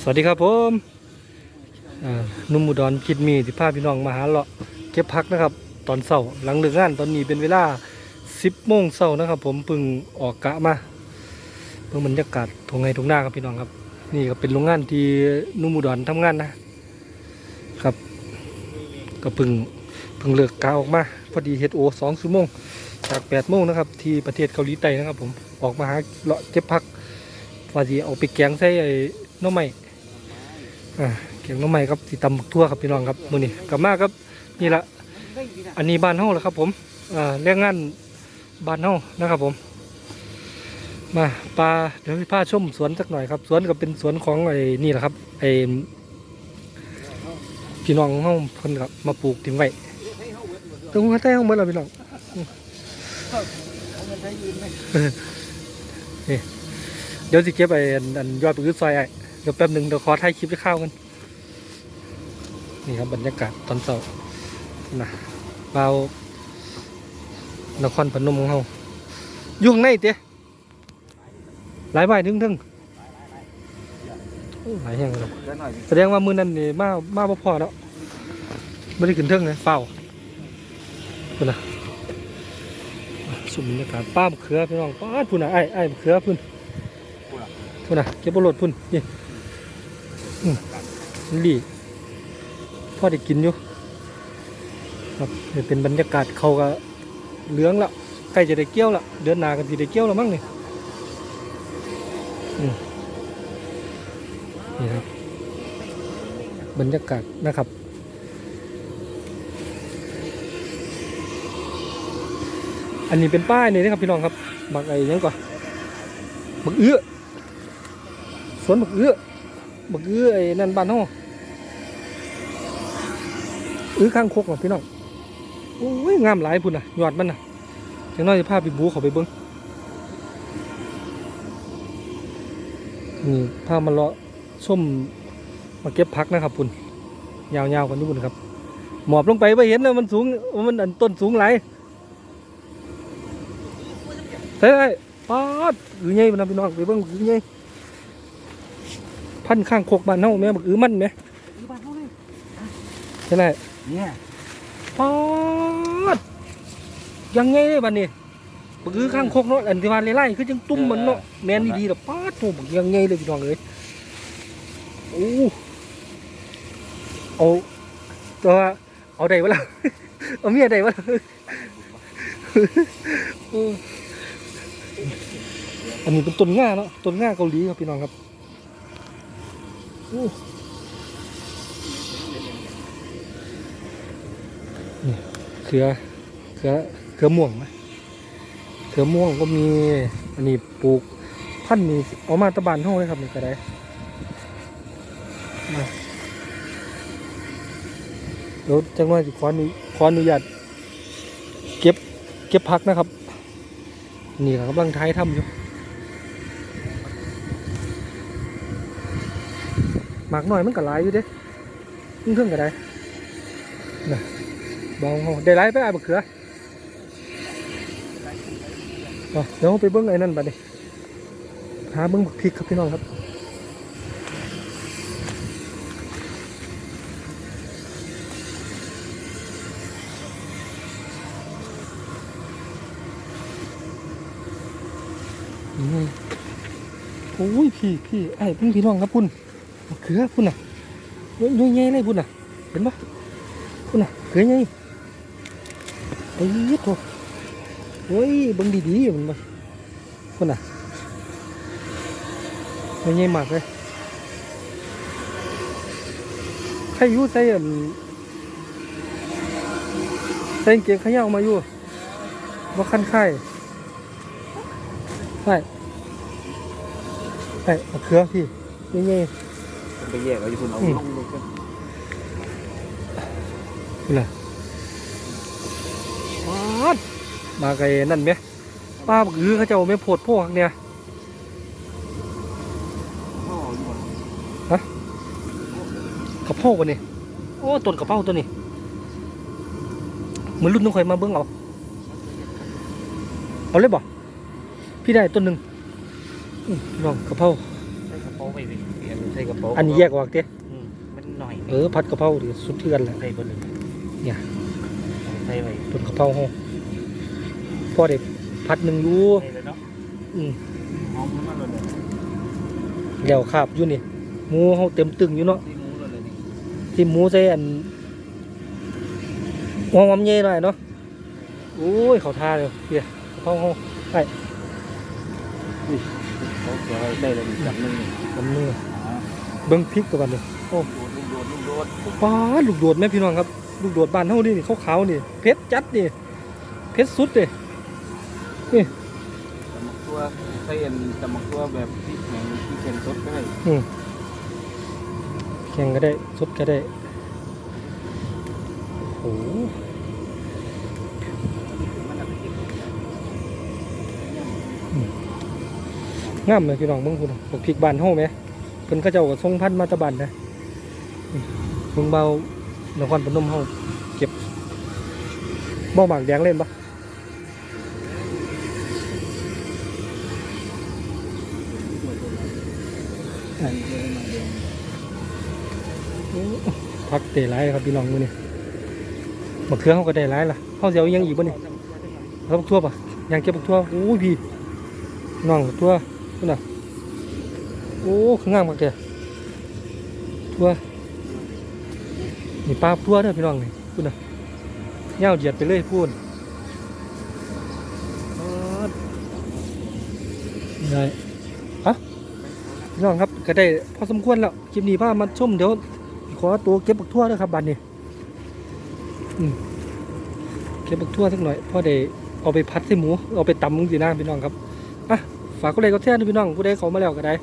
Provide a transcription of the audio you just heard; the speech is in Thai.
สวัสดีครับผมนุ่มอุดรคิดมีที่พาพี่น้องมาหาเลาะเก็บพักนะครับ ตอนเช้าหลังเลิกงานตอนนี้เป็นเวลา10โมงเช้านะครับผมพิ่งออกกะมาเพิ่งบรรยากาศทงไงทงหน้าครับพี่น้องครับ นี่ก็เป็นโรงงานที่นุ่มอุดรทำงานนะครับ ก็พิ่งพิ่งเลิกกะออกมาพอดีเฮดโอสองชั่วโมงจาก8โมงนะครับ ที่ประเทศเกาหลีใต้นะครับ ผมออกมาหาเลาะเก็บพักว่าสิเอาไปแกงใส่ไอ้น้อไม้ อ่าเกียงน้ำใหม่ครับสีตำบักทั่วครับพี่น้องครับมือนี้กลับมาครับนี่ละอันนี้บ้านเฮาแหละครับ ผมอ่าแรงงานบ้านเฮานะครับผม มาปลาเดี๋ยวพี่พาชมสวนสักหน่อยครับ สวนก็เป็นสวนของไอ้นี่แหละครับไอ้พี่น้องของเฮาเพิ่นครับมาปลูกทิ้งไว้ตรงข้างใต้ห้องเมื่อไรพี่น้องเดี๋ยวสิเก็บไอ้อันยอดปลูกซอยไอ้ เดี๋ยวแป๊บหนึ่งเดี๋ยวขอถ่ายคลิปไปข้ากันนี่ครับบรรยากาศตอนเช้านะเบานครพนมของเรายู่งในเตี้ยหลายใบถึงถึงหลายแห่งเลยแสดงว่ามือนั้นนี่มามาพอแล้วไม่ได้ขึ้นเทิงเลยเฝ้าพุ่นนะสุดบรรยากาศป้ามะเขือพี่น้องป้าพุ่นนะไอ้ไอ้มะเขือพุ่นพุ่นนะเก็บบรถพุ่นนี่ ลี่พ่อได้กินอยู่ครับเป็นบรรยากาศเขาก็เหลืองละใกล้จะได้เกี่ยวละเดือนหนากันทีได้เกี่ยวแล้วมั้งเนี่อืมนี่ครับบรรยากาศนะครับอันนี้เป็นป้ายนี่นะครับพี่น้องครับบักไอ้ยังก่อนบักเอื้อสวนบักเอื้อ บักอื้อไอ้นั่นบ้านเฮาอื้อข้างคกน่ะพี่น้องโอ้ยงามหลายพุ่นน่ะยอดมันน่ะจังน้อยจะพาไปบูเขาไปเบิ่งนี่พามาเลาะส้มมาเก็บผักนะครับพุ่นยาวๆกันทุกพุ่นครับ หมอบลงไปไปเห็นนะมันสูงมันอันต้นสูงหลายใช่ไหมป๊าดอือไงมันนะพี่น้องไปเบิ่งอือไง พันข้างโคกบ้านเฮาแม่บักอือมันแม่อยู่บ้านเขาเลยใช่ไหมเนี่ยปอดยังไงเลยบัดนี้บักอือข้างโคกเนาะอันที่ว่าไล่ๆคือจังตุ้มมันเนาะแม่นดีๆดอกปาดโตบักยังไงเลยพี่น้องเอ้ยโอ้เอาตัวเอาได้บ่ล่ะเอาเมียได้บ่ล่ะเอออันนี้เป็นต้นง่าเนาะต้นง่าเกาหลีครับพี่น้องครับโอ้ นี่เขือเขือเขือม่วงไหมเขือม่วงก็มีอันนี้ปลูกพันธุ์นี่เอามาตะบานห้องเลยครับนี่ก็ได้มาเดี๋ยวจังหวะจะขออนุขออนุญาตเก็บเก็บพักนะครับ นี่ก็กำลังท้ายทำอยู่ หมากหน่อยมันก็หลายอยู่เด้ขึ้นเครื่องก็ได้นะบาเอาได้หลายไปไอ้บักเขือเอาเดี๋ยวเราไปเบิ้งไอ้นั่นบัดนี้หาเบิ้งบักพริกครับพี่น้องครับโอ้ยพี่พี่ไอ้เพิ่งพี่น้องครับพุ่นมะ เขือพุ่นน่ะยุ่ยๆเลยพุ่นน่ะ เห็นปะพุ่นน่ะเขือไงไอ้ยี่โถโอ้ยบังดีๆมันมาพุ่นน่ะยุ่ยๆมากเลยใครอยู่ใส่อันใส่กางเกงขายามาอยู่ว่าคันไข่ใช่ใช่เขือพี่ยุ่ยๆ ไปแยกเอาอยู่คุณเอาอืมลงลงกันนี่แหละปาดมาไกนั่นไหมป้าบักอือเขาเจ้าไม่โพดพวกเนี่ยพ่ออยู่บ่กระเพราวันนี้โอ้ต้นกระเพราตัวนี้เหมือนรุ่นน้องข่อยมาเบิ้งเอาเอาเลยบ่พี่ได้ต้นหนึ่งอื้อลองกระเพราใช่ครับป๋าไปดิอันนี้ใส่กระเป๋าอันนี้แยกออกเด้อืมมันหน่อยเออผัดกะเพราดิสุดเทือนแหละ ใส่เบนเลยเนี่ย ใส่ไปผัดกะเพราห้องพอได้ผัดหนึ่งอยู่ใส่เลยเนาะอืมหอมมันเลยแล้วคาบอยู่นี่หมูเฮาเต็มตึงอยู่เนาะที่หมูเลยนี่ที่หมูใส่อันหัวหอมเย่หน่อยเนาะโอ้ยเขาทาเลยเฮียกะเพราห้องไอ้เขาเสียไว้ได้เลยจับหนึ่งลำเนื้อ เบิ้งพริกตัวกันเลยโอ้โดดลูกโดดลูกโดดป้าดลูกโดดแม่พี่น้องครับ ลูกโดดบ้านเฮานี่นี่ขาวๆนี่เผ็ดจัดนี่เผ็ดสุดเลยตำมักตัวใส่อันตำมักตัวแบบที่แข็งที่เค็มสดก็ได้อืมแข่งก็ได้สดก็ได้โอ้โหมันอาจจะกินงามเลยพี่น้องเบิ่งพุ่นบักพริกบ้านเฮาไหม เพิ่นเขาเจ้าก็ส่งพันธุ์มาแตะบันนะอืมเบิ่งเบานครพนมเฮาเก็บบ่หมากแดงเล่นปะโอ้พักเตะหลายครับพี่น้องมื้อนี้บักเขือเฮาก็ได้หลายล่ะเฮาสิเอาอิหยังอีกบ่นี่เอาบักทั่วปะยังเก็บบักทั่วโอ้ยพี่น้องบักทั่วพุ่นน่ะ โอ้คืองามมากเด้อทั่วนี่ปลาทั่วเด้อพี่น้องนี่พุ่นน่ะยาวเหยียดไปเลยพูนป๊าดได้ฮะพี่น้องครับก็ได้พอสมควรแล้วคลิปนี้พามาชมเดี๋ยวขอตัวเก็บบักทั่วเด้อครับบัดนี้อืมเก็บบักทั่วสักหน่อยพอได้เอาไปพัดใส่หมู เอาไปตำมึงสินะพี่น้องครับอะฝากก็เลยก็แท้ด้วยพี่น้องผู้ใดเขามาแล้วก็ได้